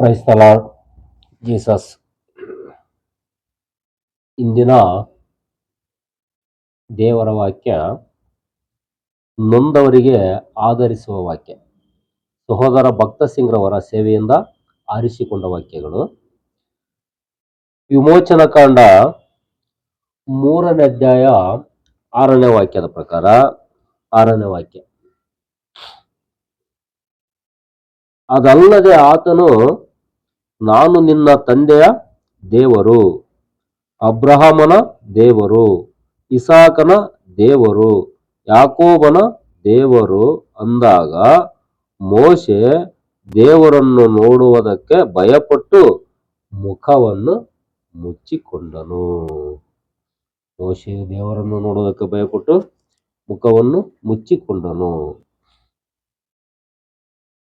Praise the Jesus ಇಂದಿನ ದೇವರ ವಾಕ್ಯ ನೊಂದವರಿಗೆ ಆಧರಿಸುವ ವಾಕ್ಯ. ಸಹೋದರ ಭಕ್ತ ಸಿಂಗ್ರವರ ಸೇವೆಯಿಂದ ಆರಿಸಿಕೊಂಡ ವಾಕ್ಯಗಳು. ವಿಮೋಚನ ಕಾಂಡ ಮೂರನೇ ಅಧ್ಯಾಯ ಆರನೇ ವಾಕ್ಯದ ಪ್ರಕಾರ ಆರನೇ ವಾಕ್ಯ. ಅದಲ್ಲದೆ ಆತನು ನಾನು ನಿನ್ನ ತಂದೆಯ ದೇವರು, ಅಬ್ರಹಮನ ದೇವರು, ಇಸಾಕನ ದೇವರು, ಯಾಕೋಬನ ದೇವರು ಅಂದಾಗ ಮೋಶೆ ದೇವರನ್ನು ನೋಡುವುದಕ್ಕೆ ಭಯಪಟ್ಟು ಮುಖವನ್ನು ಮುಚ್ಚಿಕೊಂಡನು. ಮೋಶೆ ದೇವರನ್ನು ನೋಡುವುದಕ್ಕೆ ಭಯಪಟ್ಟು ಮುಖವನ್ನು ಮುಚ್ಚಿಕೊಂಡನು.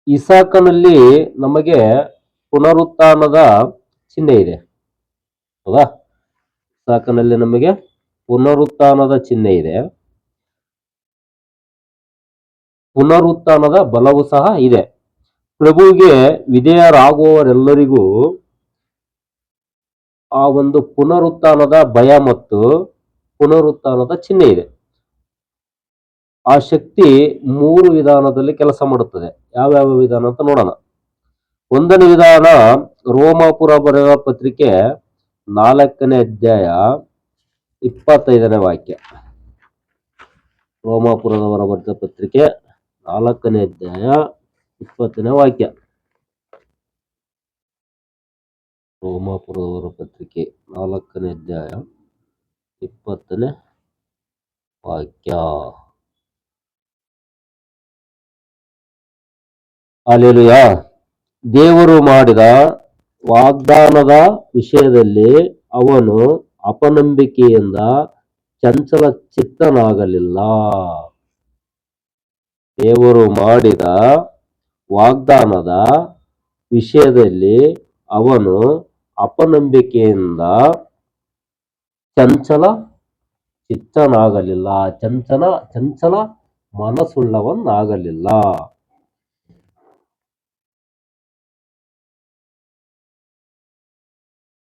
ಇಸಾಕನಲ್ಲಿ ನಮಗೆ ಪುನರುತ್ಥಾನದ ಚಿಹ್ನೆ ಇದೆ. ಹೌದಾ? ಸಾಕನಲ್ಲಿ ನಮಗೆ ಪುನರುತ್ಥಾನದ ಚಿಹ್ನೆ ಇದೆ. ಪುನರುತ್ಥಾನದ ಬಲವು ಸಹ ಇದೆ. ಪ್ರಭುವಿಗೆ ವಿಧೇಯರಾಗುವವರೆಲ್ಲರಿಗೂ ಆ ಒಂದು ಪುನರುತ್ಥಾನದ ಭಯ ಮತ್ತು ಪುನರುತ್ಥಾನದ ಚಿಹ್ನೆ ಇದೆ. ಆ ಶಕ್ತಿ ಮೂರು ವಿಧಾನದಲ್ಲಿ ಕೆಲಸ ಮಾಡುತ್ತದೆ. ಯಾವ್ಯಾವ ವಿಧಾನ ಅಂತ ನೋಡೋಣ. ಒಂದನೇ ವಿಧಾನ ರೋಮಾಪುರ ಬರೆದ ಪತ್ರಿಕೆ ನಾಲ್ಕನೇ ಅಧ್ಯಾಯ ಇಪ್ಪತ್ತೈದನೇ ವಾಕ್ಯ. ರೋಮಾಪುರದವರ ಬರೆದ ಪತ್ರಿಕೆ ನಾಲ್ಕನೇ ಅಧ್ಯಾಯ ಇಪ್ಪತ್ತನೇ ವಾಕ್ಯ. ರೋಮಾಪುರದವರ ಪತ್ರಿಕೆ ನಾಲ್ಕನೇ ಅಧ್ಯಾಯ ಇಪ್ಪತ್ತನೇ ವಾಕ್ಯ. ಅಲ್ಲೆಲುಯ ದೇವರು ಮಾಡಿದ ವಾಗ್ದಾನದ ವಿಷಯದಲ್ಲಿ ಅವನು ಅಪನಂಬಿಕೆಯಿಂದ ಚಂಚಲ ಚಿತ್ತನಾಗಲಿಲ್ಲ. ದೇವರು ಮಾಡಿದ ವಾಗ್ದಾನದ ವಿಷಯದಲ್ಲಿ ಅವನು ಅಪನಂಬಿಕೆಯಿಂದ ಚಂಚಲ ಚಿತ್ತನಾಗಲಿಲ್ಲ. ಚಂಚಲ ಚಂಚಲ ಮನಸ್ಸುಳ್ಳವನ್ನಾಗಲಿಲ್ಲ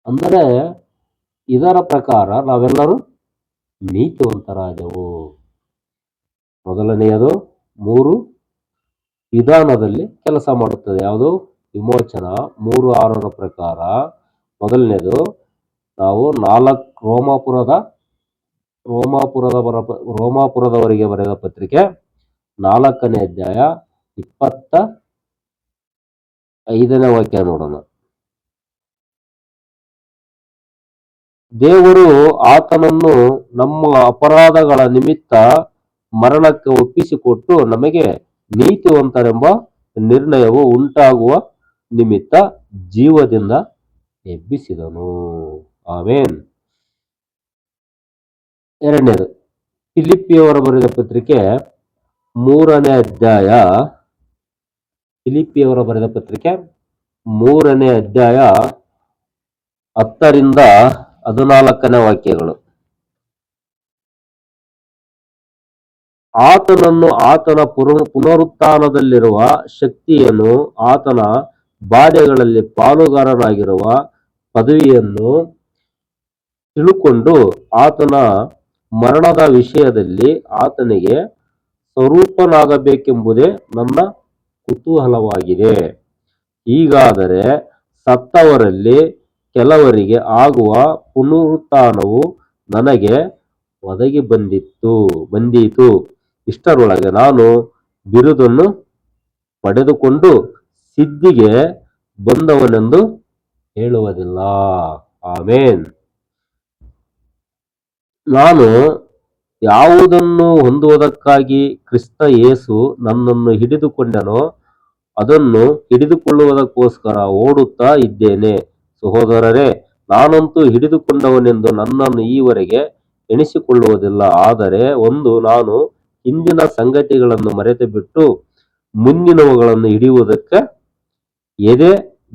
ಅಂದರೆ ಇದರ ಪ್ರಕಾರ ನಾವೆಲ್ಲರೂ ನೀತಿವಂತರಾದೆವು. ಮೊದಲನೆಯದು ಮೂರು ವಿಧಾನದಲ್ಲಿ ಕೆಲಸ ಮಾಡುತ್ತದೆ. ಯಾವುದು? ವಿಮೋಚನ. ಮೂರು ಆರರ ಪ್ರಕಾರ ಮೊದಲನೇದು ನಾವು ನಾಲ್ಕು ರೋಮಾಪುರದ ರೋಮಾಪುರದ ಬರ, ರೋಮಾಪುರದವರಿಗೆ ಬರೆದ ಪತ್ರಿಕೆ ನಾಲ್ಕನೇ ಅಧ್ಯಾಯ ಇಪ್ಪತ್ತ ಐದನೇ ವಾಕ್ಯ ನೋಡೋಣ. ದೇವರು ಆತನನ್ನು ನಮ್ಮ ಅಪರಾಧಗಳ ನಿಮಿತ್ತ ಮರಣಕ್ಕೆ ಒಪ್ಪಿಸಿಕೊಟ್ಟು ನಮಗೆ ನೀತಿವಂತರೆಂಬ ನಿರ್ಣಯವು ಉಂಟಾಗುವ ನಿಮಿತ್ತ ಜೀವದಿಂದ ಎಬ್ಬಿಸಿದನು. ಆಮೇನ್. ಎರಡನೇದು ಫಿಲಿಪಿಯವರ ಬರೆದ ಪತ್ರಿಕೆ ಮೂರನೇ ಅಧ್ಯಾಯ. ಫಿಲಿಪಿಯವರ ಬರೆದ ಪತ್ರಿಕೆ ಮೂರನೇ ಅಧ್ಯಾಯ ಹತ್ತರಿಂದ ಹದಿನಾಲ್ಕನೇ ವಾಕ್ಯಗಳು. ಆತನನ್ನು ಆತನ ಪುನರುತ್ಥಾನದಲ್ಲಿರುವ ಶಕ್ತಿಯನ್ನು ಆತನ ಬಾಧೆಗಳಲ್ಲಿ ಪಾಲುಗಾರನಾಗಿರುವ ಪದವಿಯನ್ನು ತಿಳುಕೊಂಡು ಆತನ ಮರಣದ ವಿಷಯದಲ್ಲಿ ಆತನಿಗೆ ಸ್ವರೂಪನಾಗಬೇಕೆಂಬುದೇ ನನ್ನ ಕುತೂಹಲವಾಗಿದೆ. ಈಗಾದರೆ ಸತ್ತವರಲ್ಲಿ ಕೆಲವರಿಗೆ ಆಗುವ ಪುನರುತ್ಥಾನವು ನನಗೆ ಒದಗಿ ಬಂದಿತ್ತು, ಬಂದೀತು. ಇಷ್ಟರೊಳಗೆ ನಾನು ಬಿರುದನ್ನು ಪಡೆದುಕೊಂಡು ಸಿದ್ಧಿಗೆ ಬಂದವನೆಂದು ಹೇಳುವುದಿಲ್ಲ. ಆಮೇನ್. ನಾನು ಯಾವುದನ್ನು ಹೊಂದುವುದಕ್ಕಾಗಿ ಕ್ರಿಸ್ತ ಯೇಸು ನನ್ನನ್ನು ಹಿಡಿದುಕೊಂಡನೋ ಅದನ್ನು ಹಿಡಿದುಕೊಳ್ಳುವುದಕ್ಕೋಸ್ಕರ ಓಡುತ್ತಾ ಇದ್ದೇನೆ. ಸಹೋದರರೇ ನಾನಂತೂ ಹಿಡಿದುಕೊಂಡವನೆಂದು ನನ್ನನ್ನು ಈವರೆಗೆ ಎಣಿಸಿಕೊಳ್ಳುವುದಿಲ್ಲ. ಆದರೆ ಒಂದು ನಾನು ಹಿಂದಿನ ಸಂಗತಿಗಳನ್ನು ಮರೆತು ಬಿಟ್ಟು ಮುಂದಿನವುಗಳನ್ನು ಹಿಡಿಯುವುದಕ್ಕೆ ಎದೆ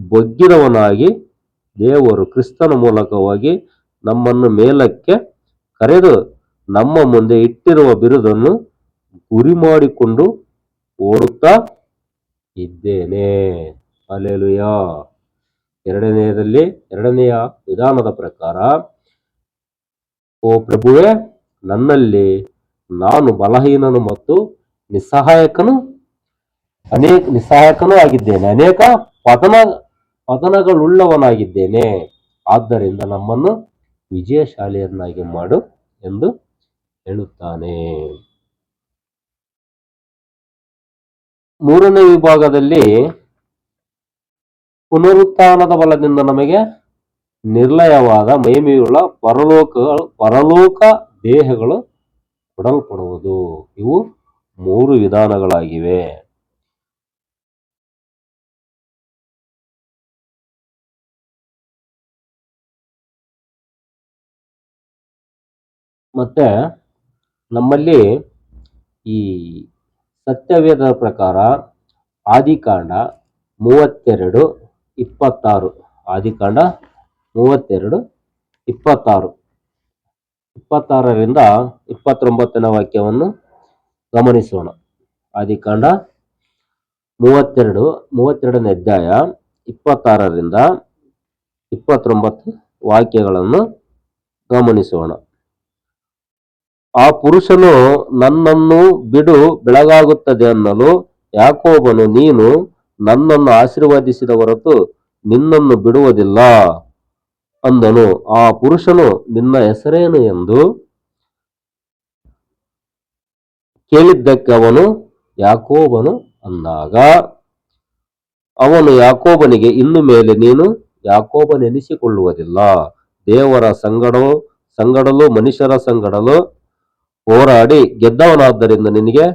ಬೊಗ್ಗಿದವನಾಗಿ ದೇವರು ಕ್ರಿಸ್ತನ ಮೂಲಕವಾಗಿ ನಮ್ಮನ್ನು ಮೇಲಕ್ಕೆ ಕರೆದು ನಮ್ಮ ಮುಂದೆ ಇಟ್ಟಿರುವ ಬಿರುದನ್ನು ಗುರಿ ಮಾಡಿಕೊಂಡು ಓಡುತ್ತಾ ಇದ್ದೇನೆ. ಅಲೆಲುಯ ಎರಡನೆಯದಲ್ಲಿ, ಎರಡನೆಯ ವಿಧಾನದ ಪ್ರಕಾರ, ಓ ಪ್ರಭುವೆ, ನನ್ನಲ್ಲಿ ನಾನು ಬಲಹೀನನು ಮತ್ತು ನಿಸ್ಸಹಾಯಕನು, ಅನೇಕ ನಿಸ್ಸಹಾಯಕನೂ ಆಗಿದ್ದೇನೆ, ಅನೇಕ ಪತನ, ಪತನಗಳುಳ್ಳವನಾಗಿದ್ದೇನೆ. ಆದ್ದರಿಂದ ನಮ್ಮನ್ನು ವಿಜಯಶಾಲಿಯನ್ನಾಗಿ ಮಾಡು ಎಂದು ಹೇಳುತ್ತಾನೆ. ಮೂರನೇ ವಿಭಾಗದಲ್ಲಿ ಪುನರುತ್ಥಾನದ ಬಲದಿಂದ ನಮಗೆ ನಿರ್ಲಯವಾದ ಮಹಿಮೆಯುಳ್ಳ ಪರಲೋಕ ಪರಲೋಕ ದೇಹಗಳು ಕೊಡಲ್ಪಡುವುದು. ಇವು ಮೂರು ವಿಧಾನಗಳಾಗಿವೆ. ಮತ್ತೆ ನಮ್ಮಲ್ಲಿ ಈ ಸತ್ಯವೇದ ಪ್ರಕಾರ ಆದಿಕಾಂಡ ಮೂವತ್ತೆರಡು ಇಪ್ಪತ್ತಾರು. ಆದಿಕಾಂಡ ಮೂವತ್ತೆರಡು, ಇಪ್ಪತ್ತಾರು. ಇಪ್ಪತ್ತಾರರಿಂದ ಇಪ್ಪತ್ತೊಂಬತ್ತನೇ ವಾಕ್ಯವನ್ನು ಗಮನಿಸೋಣ. ಆದಿಕಾಂಡ ಮೂವತ್ತೆರಡು, ಮೂವತ್ತೆರಡನೇ ಅಧ್ಯಾಯ, ಇಪ್ಪತ್ತಾರರಿಂದ ಇಪ್ಪತ್ತೊಂಬತ್ತು ವಾಕ್ಯಗಳನ್ನು ಗಮನಿಸೋಣ. ಆ ಪುರುಷನು ನನ್ನನ್ನು ಬಿಡು, ಬೆಳಗಾಗುತ್ತದೆ ಅನ್ನಲು ಯಾಕೋಬನು ನೀನು ನನ್ನನ್ನು ಆಶೀರ್ವಾದಿಸಿದ ಹೊರತು ನಿನ್ನನ್ನು ಬಿಡುವುದಿಲ್ಲ ಅಂದನು. ಆ ಪುರುಷನು ನಿನ್ನ ಹೆಸರೇನು ಎಂದು ಕೇಳಿದ್ದಕ್ಕೆ ಅವನು ಯಾಕೋಬನು ಅಂದಾಗ, ಅವನು ಯಾಕೋಬನಿಗೆ, ಇನ್ನು ಮೇಲೆ ನೀನು ಯಾಕೋಬನೆನಿಸಿಕೊಳ್ಳುವುದಿಲ್ಲ. ದೇವರ ಸಂಗಡೋ, ಸಂಗಡಲು, ಮನುಷ್ಯರ ಸಂಗಡಲು ಹೋರಾಡಿ ಗೆದ್ದವನಾದ್ದರಿಂದ ನಿನಗೆ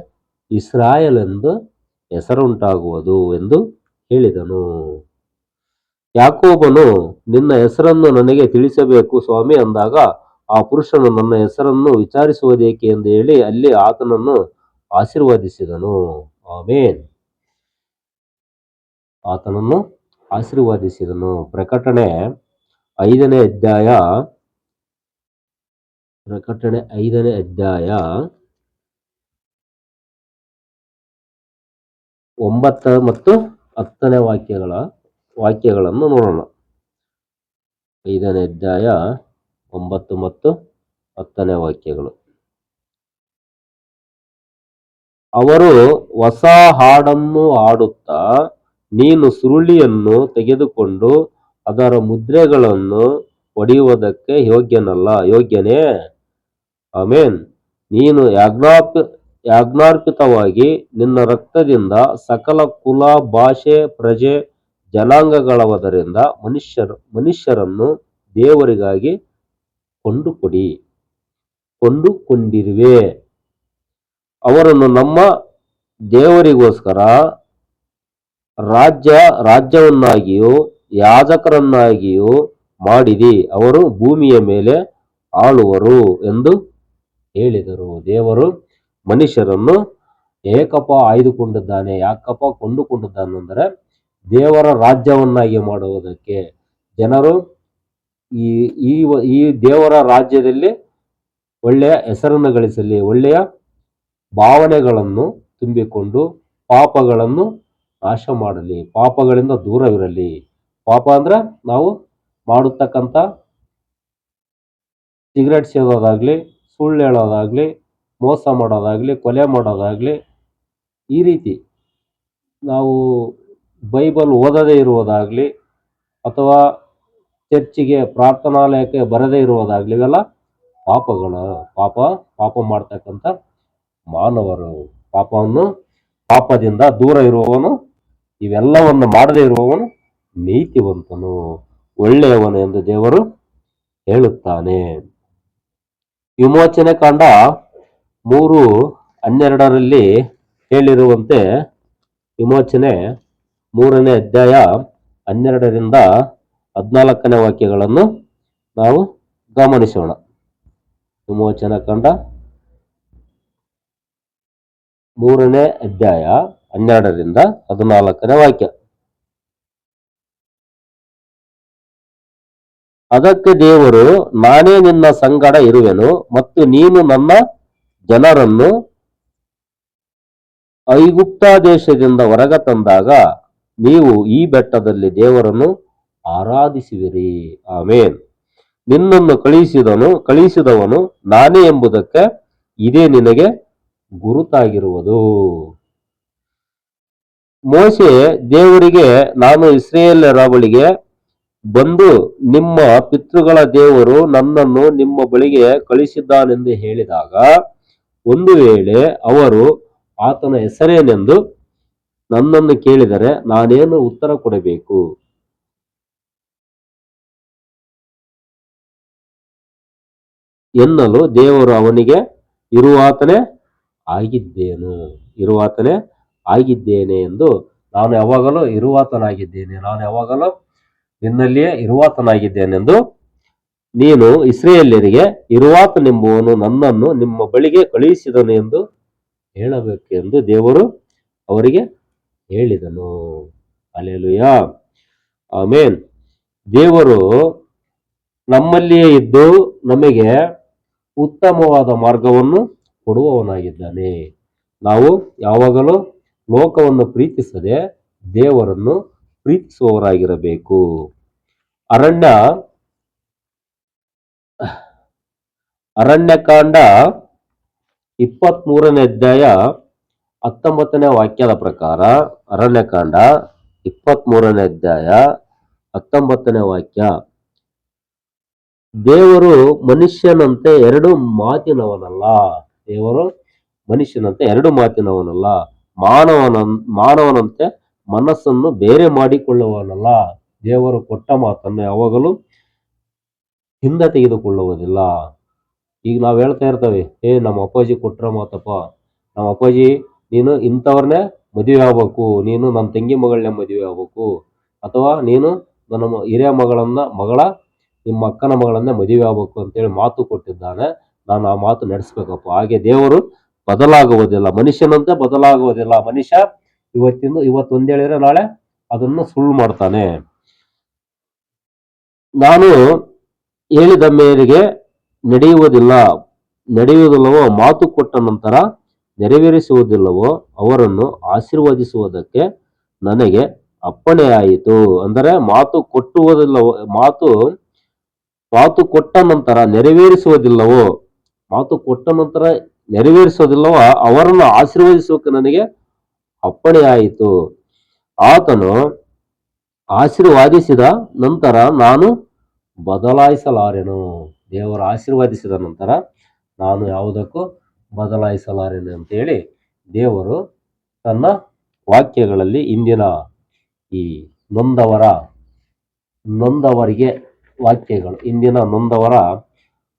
ಇಸ್ರಾಯಲ್ ಎಂದು ಹೆಸರುಂಟಾಗುವುದು ಎಂದು ಹೇಳಿದನು. ಯಾಕೋಬನು, ನಿನ್ನ ಹೆಸರನ್ನು ನನಗೆ ತಿಳಿಸಬೇಕು ಸ್ವಾಮಿ ಅಂದಾಗ, ಆ ಪುರುಷನು, ನನ್ನ ಹೆಸರನ್ನು ವಿಚಾರಿಸುವುದೇಕೆ? ಎಂದು ಹೇಳಿ ಅಲ್ಲಿ ಆತನನ್ನು ಆಶೀರ್ವದಿಸಿದನು. ಆಮೇನ್. ಆತನನ್ನು ಆಶೀರ್ವಾದಿಸಿದನು. ಪ್ರಕಟಣೆ ಐದನೇ ಅಧ್ಯಾಯ. ಪ್ರಕಟಣೆ ಐದನೇ ಅಧ್ಯಾಯ. ಒಂಬತ್ತ ಮತ್ತು ಹತ್ತನೇ ವಾಕ್ಯಗಳ ವಾಕ್ಯಗಳನ್ನು ನೋಡೋಣ. ಐದನೇ ಅಧ್ಯಾಯ ಒಂಬತ್ತು ಮತ್ತು ಹತ್ತನೇ ವಾಕ್ಯಗಳು. ಅವರು ಹೊಸ ಹಾಡನ್ನು ಹಾಡುತ್ತಾ ನೀನು ಸುರುಳಿಯನ್ನು ತೆಗೆದುಕೊಂಡು ಅದರ ಮುದ್ರೆಗಳನ್ನು ಹೊಡೆಯುವುದಕ್ಕೆ ಯೋಗ್ಯನಲ್ಲ, ಯೋಗ್ಯನೇ. ಆಮೇನ್. ನೀನು ಯಾಜ್ಞಾಪ ಯಾಜ್ಞಾರ್ಪಿತವಾಗಿ ನಿನ್ನ ರಕ್ತದಿಂದ ಸಕಲ ಕುಲ, ಭಾಷೆ, ಪ್ರಜೆ, ಜನಾಂಗಗಳವದರಿಂದ ಮನುಷ್ಯರು, ಮನುಷ್ಯರನ್ನು ದೇವರಿಗಾಗಿ ಕೊಂಡುಕೊಡಿ. ಕೊಂಡುಕೊಂಡಿರುವೆ. ಅವರನ್ನು ನಮ್ಮ ದೇವರಿಗೋಸ್ಕರ ರಾಜ್ಯ, ರಾಜ್ಯವನ್ನಾಗಿಯೂ ಯಾಜಕರನ್ನಾಗಿಯೂ ಮಾಡಿದಿ. ಅವರು ಭೂಮಿಯ ಮೇಲೆ ಆಳುವರು ಎಂದು ಹೇಳಿದರು. ದೇವರು ಮನುಷ್ಯರನ್ನು ಏಕಪ್ಪ ಆಯ್ದುಕೊಂಡಿದ್ದಾನೆ, ಯಾಕಪ್ಪ ಕೊಂಡುಕೊಂಡಿದ್ದಾನೆ ಅಂದರೆ ದೇವರ ರಾಜ್ಯವನ್ನಾಗಿ ಮಾಡುವುದಕ್ಕೆ. ಜನರು ಈ ಈ ಈ ದೇವರ ರಾಜ್ಯದಲ್ಲಿ ಒಳ್ಳೆಯ ಹೆಸರನ್ನು ಗಳಿಸಲಿ, ಒಳ್ಳೆಯ ಭಾವನೆಗಳನ್ನು ತುಂಬಿಕೊಂಡು ಪಾಪಗಳನ್ನು ನಾಶ ಮಾಡಲಿ, ಪಾಪಗಳಿಂದ ದೂರವಿರಲಿ ಪಾಪ ಅಂದ್ರೆ ನಾವು ಮಾಡತಕ್ಕಂಥ ಸಿಗರೇಟ್ ಸೇದೋದಾಗ್ಲಿ ಸುಳ್ಳು ಹೇಳೋದಾಗ್ಲಿ ಮೋಸ ಮಾಡೋದಾಗಲಿ, ಕೊಲೆ ಮಾಡೋದಾಗಲಿ ಈ ರೀತಿ ನಾವು ಬೈಬಲ್ ಓದದೇ ಇರುವುದಾಗಲಿ ಅಥವಾ ಚರ್ಚಿಗೆ ಪ್ರಾರ್ಥನಾಲಯಕ್ಕೆ ಬರದೇ ಇರುವುದಾಗಲಿ ಇವೆಲ್ಲ ಪಾಪಗಳು ಪಾಪ ಪಾಪ ಮಾಡ್ತಕ್ಕಂಥ ಮಾನವರು. ಪಾಪವನ್ನು ಪಾಪದಿಂದ ದೂರ ಇರುವವನು, ಇವೆಲ್ಲವನ್ನು ಮಾಡದೇ ಇರುವವನು ನೀತಿವಂತನು, ಒಳ್ಳೆಯವನು ಎಂದು ದೇವರು ಹೇಳುತ್ತಾನೆ. ವಿಮೋಚನೆ ಕಾಂಡ ಮೂರು ಹನ್ನೆರಡರಲ್ಲಿ ಹೇಳಿರುವಂತೆ ವಿಮೋಚನೆ ಮೂರನೇ ಅಧ್ಯಾಯ ಹನ್ನೆರಡರಿಂದ ಹದಿನಾಲ್ಕನೇ ವಾಕ್ಯಗಳನ್ನು ನಾವು ಗಮನಿಸೋಣ. ವಿಮೋಚನ ಕಂಡ ಮೂರನೇ ಅಧ್ಯಾಯ ಹನ್ನೆರಡರಿಂದ ಹದಿನಾಲ್ಕನೇ ವಾಕ್ಯ. ಅದಕ್ಕೆ ದೇವರು, ನಾನೇ ನಿನ್ನ ಸಂಗಡ ಇರುವೆನು ಮತ್ತು ನೀನು ನನ್ನ ಜನರನ್ನು ಐಗುಪ್ತ ದೇಶದಿಂದ ಹೊರಗ ತಂದಾಗ ನೀವು ಈ ಬೆಟ್ಟದಲ್ಲಿ ದೇವರನ್ನು ಆರಾಧಿಸುವಿರಿ. ಆಮೇನ್. ನಿನ್ನನ್ನು ಕಳಿಸಿದನು ಕಳಿಸಿದವನು ನಾನೇ ಎಂಬುದಕ್ಕೆ ಇದೇ ನಿನಗೆ ಗುರುತಾಗಿರುವುದು. ಮೋಸೆ ದೇವರಿಗೆ, ನಾನು ಇಸ್ರೇಲರ ಬಳಿಗೆ ಬಂದು ನಿಮ್ಮ ಪಿತೃಗಳ ದೇವರು ನನ್ನನ್ನು ನಿಮ್ಮ ಬಳಿಗೆ ಕಳಿಸಿದ್ದಾನೆಂದು ಹೇಳಿದಾಗ ಒಂದು ವೇಳೆ ಅವರು ಆತನ ಹೆಸರೇನೆಂದು ನನ್ನನ್ನು ಕೇಳಿದರೆ ನಾನೇನು ಉತ್ತರ ಕೊಡಬೇಕು? ಎನ್ನಲು ದೇವರು ಅವನಿಗೆ ಇರುವಾತನೇ ಆಗಿದ್ದೇನು? ಇರುವಾತನೇ ಆಗಿದ್ದೇನೆ ಎಂದು ನಾನು ಯಾವಾಗಲೂ ಇರುವಾತನಾಗಿದ್ದೇನೆ. ನಾನು ಯಾವಾಗಲೂ ನಿನ್ನಲ್ಲಿಯೇ ಇರುವಾತನಾಗಿದ್ದೇನೆಂದು ನೀನು ಇಸ್ರೇಲಿಯರಿಗೆ ಇರುವಾತನೆಂಬುವನು ನನ್ನನ್ನು ನಿಮ್ಮ ಬಳಿಗೆ ಕಳುಹಿಸಿದನು ಎಂದು ಹೇಳಬೇಕು ಎಂದು ದೇವರು ಅವರಿಗೆ ಹೇಳಿದನು. ಅಲೆಲುಯ ಆಮೇನ್. ದೇವರು ನಮ್ಮಲ್ಲಿಯೇ ಇದ್ದು ನಮಗೆ ಉತ್ತಮವಾದ ಮಾರ್ಗವನ್ನು ಕೊಡುವವನಾಗಿದ್ದಾನೆ. ನಾವು ಯಾವಾಗಲೂ ಲೋಕವನ್ನು ಪ್ರೀತಿಸದೆ ದೇವರನ್ನು ಪ್ರೀತಿಸುವವರಾಗಿರಬೇಕು. ಅರಣ್ಯ ಅರಣ್ಯಕಾಂಡ ಇಪ್ಪತ್ತ್ ಮೂರನೇ ಅಧ್ಯಾಯ ಹತ್ತೊಂಬತ್ತನೇ ವಾಕ್ಯದ ಪ್ರಕಾರ ಅರಣ್ಯಕಾಂಡ ಇಪ್ಪತ್ತ್ ಮೂರನೇ ಅಧ್ಯಾಯ ಹತ್ತೊಂಬತ್ತನೇ ವಾಕ್ಯ. ದೇವರು ಮನುಷ್ಯನಂತೆ ಎರಡು ಮಾತಿನವನಲ್ಲ. ದೇವರು ಮನುಷ್ಯನಂತೆ ಎರಡು ಮಾತಿನವನಲ್ಲ. ಮಾನವನ, ಮಾನವನಂತೆ ಮನಸ್ಸನ್ನು ಬೇರೆ ಮಾಡಿಕೊಳ್ಳುವನಲ್ಲ. ದೇವರು ಕೊಟ್ಟ ಮಾತನ್ನು ಯಾವಾಗಲೂ ಹಿಂದೆ ತೆಗೆದುಕೊಳ್ಳುವುದಿಲ್ಲ. ಈಗ ನಾವು ಹೇಳ್ತಾ ಇರ್ತೇವೆ, ಏ ನಮ್ಮ ಅಪ್ಪಾಜಿ ಕೊಟ್ರ ಮಾತಪ್ಪ. ನಮ್ಮ ಅಪ್ಪಾಜಿ, ನೀನು ಇಂಥವ್ರನ್ನೇ ಮದುವೆ ಆಗ್ಬೇಕು. ನೀನು ನನ್ನ ತಂಗಿ ಮಗಳನ್ನೇ ಮದುವೆ ಆಗ್ಬೇಕು. ಅಥವಾ ನೀನು ನನ್ನ ಹಿರಿಯ ಮಗಳನ್ನ, ಮಗಳ, ನಿಮ್ಮ ಅಕ್ಕನ ಮಗಳನ್ನೇ ಮದುವೆ ಆಗ್ಬೇಕು ಅಂತೇಳಿ ಮಾತು ಕೊಟ್ಟಿದ್ದಾನೆ. ನಾನು ಆ ಮಾತು ನಡೆಸ್ಬೇಕಪ್ಪ. ಹಾಗೆ ದೇವರು ಬದಲಾಗುವುದಿಲ್ಲ. ಮನುಷ್ಯನಂತೆ ಬದಲಾಗುವುದಿಲ್ಲ. ಮನುಷ್ಯ ಇವತ್ತಿಂದ ಇವತ್ತು ಒಂದ್ ಹೇಳಿದ್ರೆ ನಾಳೆ ಅದನ್ನು ಸುಳ್ಳು ಮಾಡ್ತಾನೆ. ನಾನು ಹೇಳಿದ ಮೇರೆಗೆ ನಡೆಯುವುದಿಲ್ಲ. ನಡೆಯುವುದಿಲ್ಲವೋ, ಮಾತು ಕೊಟ್ಟ ನಂತರ ನೆರವೇರಿಸುವುದಿಲ್ಲವೋ, ಅವರನ್ನು ಆಶೀರ್ವದಿಸುವುದಕ್ಕೆ ನನಗೆ ಅಪ್ಪಣೆಯಾಯಿತು. ಅಂದರೆ ಮಾತು ಕೊಟ್ಟುವುದಿಲ್ಲವೋ, ಮಾತು ಮಾತು ಕೊಟ್ಟ ನಂತರ ನೆರವೇರಿಸುವುದಿಲ್ಲವೋ, ಮಾತು ಕೊಟ್ಟ ನಂತರ ನೆರವೇರಿಸೋದಿಲ್ಲವೋ ಅವರನ್ನು ಆಶೀರ್ವದಿಸುವುದಕ್ಕೆ ನನಗೆ ಅಪ್ಪಣೆಯಾಯಿತು. ಆತನು ಆಶೀರ್ವಾದಿಸಿದ ನಂತರ ನಾನು ಬದಲಾಯಿಸಲಾರೆನು. ದೇವರು ಆಶೀರ್ವಾದಿಸಿದ ನಂತರ ನಾನು ಯಾವುದಕ್ಕೂ ಬದಲಾಯಿಸಲಾರೆನು ಅಂತೇಳಿ ದೇವರು ತನ್ನ ವಾಕ್ಯಗಳಲ್ಲಿ ಇಂದಿನ ಈ ನೊಂದವರ, ನೊಂದವರಿಗೆ ವಾಕ್ಯಗಳು, ಇಂದಿನ ನೊಂದವರ,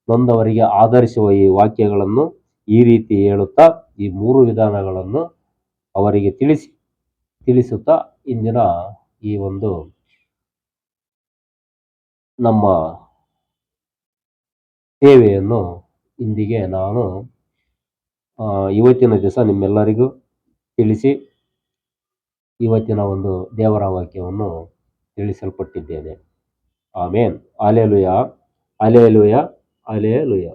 ನೊಂದವರಿಗೆ ಆಧರಿಸುವ ಈ ವಾಕ್ಯಗಳನ್ನು ಈ ರೀತಿ ಹೇಳುತ್ತಾ ಈ ಮೂರು ವಿಧಾನಗಳನ್ನು ಅವರಿಗೆ ತಿಳಿಸಿ, ತಿಳಿಸುತ್ತಾ ಇಂದಿನ ಈ ಒಂದು ನಮ್ಮ ಸೇವೆಯನ್ನು ಇಂದಿಗೆ ನಾನು ಇವತ್ತಿನ ದಿವಸ ನಿಮ್ಮೆಲ್ಲರಿಗೂ ತಿಳಿಸಿ, ಇವತ್ತಿನ ಒಂದು ದೇವರ ವಾಕ್ಯವನ್ನು ತಿಳಿಸಲ್ಪಟ್ಟಿದ್ದೇನೆ. ಆಮೇನ್. ಅಲೆಲುಯ. ಅಲೆಲುಯ. ಅಲೆಲುಯ.